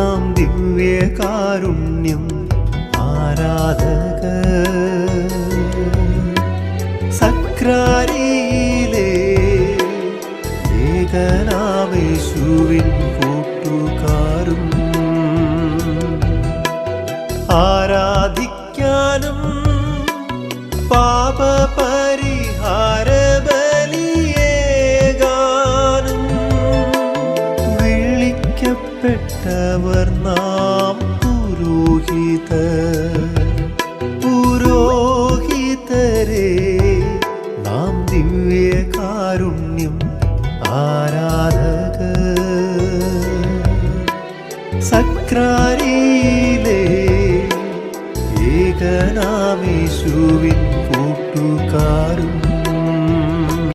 നാം ദിവ്യകാരുണ്യം ആരാധക സക്രാരിയിലേകനാവേശുവിൻ കൂട്ടുകാരും ആരാധിക്കാനും വിളിച്ചവർ നാം പുരോഹിത പുരോഹിതരെ നാം ദിവ്യകാരുണ്യം ആരാധക സക്രാരിയിലെ ഏകനാമേശുവിൻ കൂട്ടുകാരും